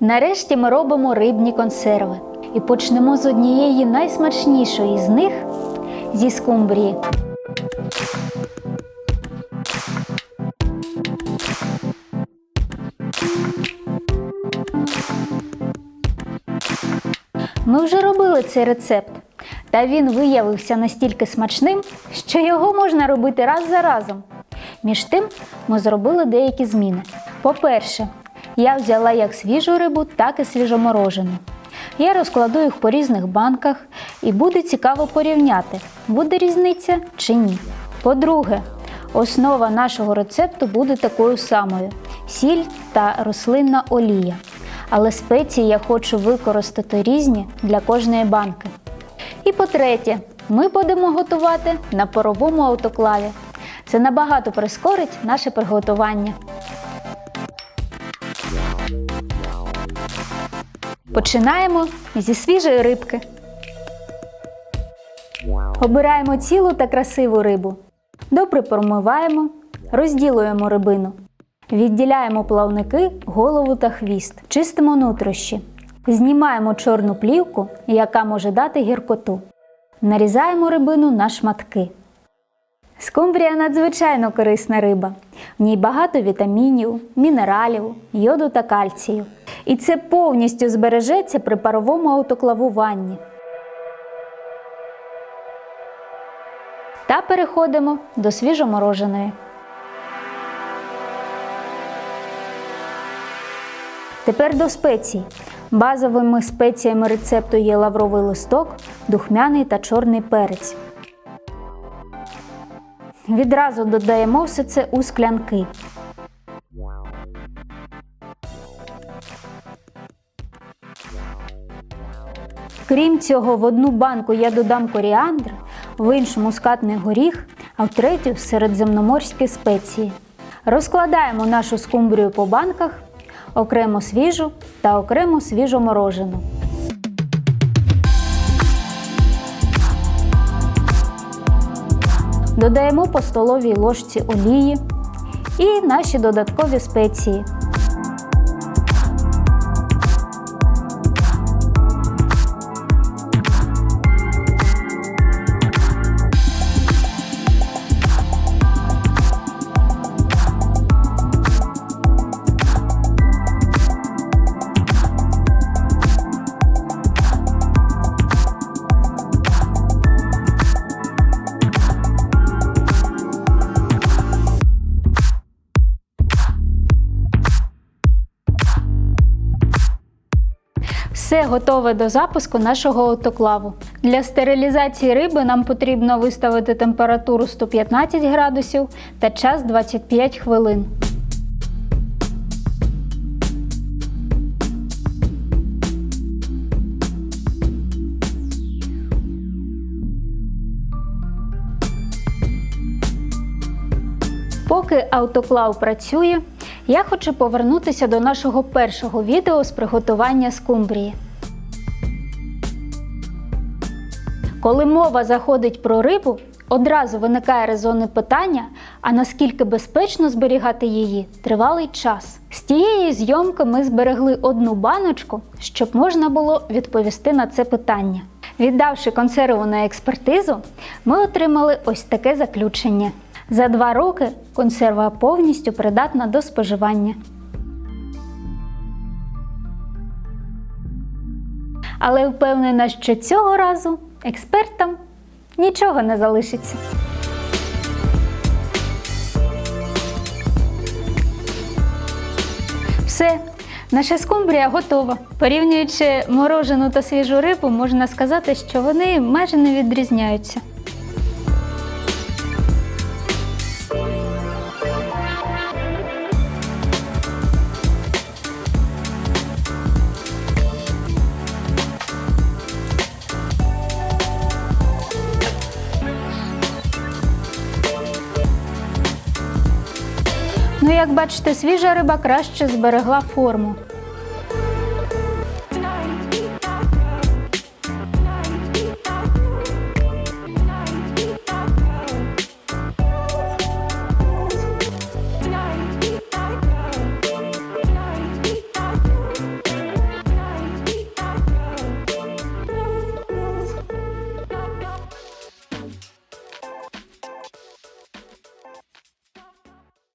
Нарешті ми робимо рибні консерви. І почнемо з однієї найсмачнішої з них зі скумбрії. Ми вже робили цей рецепт, та він виявився настільки смачним, що його можна робити раз за разом. Між тим, ми зробили деякі зміни. По-перше, я взяла як свіжу рибу, так і свіжоморожену. Я розкладу їх по різних банках і буде цікаво порівняти, буде різниця чи ні. По-друге, основа нашого рецепту буде такою самою: сіль та рослинна олія. Але спеції я хочу використати різні для кожної банки. І по-третє, ми будемо готувати на паровому автоклаві. Це набагато прискорить наше приготування. Починаємо зі свіжої рибки. Обираємо цілу та красиву рибу. Добре промиваємо, розділуємо рибину. Відділяємо плавники, голову та хвіст, чистимо нутрощі. Знімаємо чорну плівку, яка може дати гіркоту. Нарізаємо рибину на шматки. Скумбрія надзвичайно корисна риба. В ній багато вітамінів, мінералів, йоду та кальцію. І це повністю збережеться при паровому автоклавуванні. Та переходимо до свіжомороженої. Тепер до спецій. Базовими спеціями рецепту є лавровий листок, духмяний та чорний перець. Відразу додаємо все це у склянки. Крім цього, в одну банку я додам коріандр, в іншу мускатний горіх, а в третю середземноморські спеції. Розкладаємо нашу скумбрію по банках, окремо свіжу та окремо свіжоморожену. Додаємо по столовій ложці олії і наші додаткові спеції. Все готове до запуску нашого автоклаву. Для стерилізації риби нам потрібно виставити температуру 115 градусів та час 25 хвилин. Поки автоклав працює, я хочу повернутися до нашого першого відео з приготування скумбрії. Коли мова заходить про рибу, одразу виникає резонне питання, а наскільки безпечно зберігати її тривалий час. З тієї зйомки ми зберегли одну баночку, щоб можна було відповісти на це питання. Віддавши консерву на експертизу, ми отримали ось таке заключення. За два роки консерва повністю придатна до споживання. Але впевнена, що цього разу експертам нічого не залишиться. Все, наша скумбрія готова. Порівнюючи морожену та свіжу рибу, можна сказати, що вони майже не відрізняються. Як бачите, свіжа риба краще зберегла форму.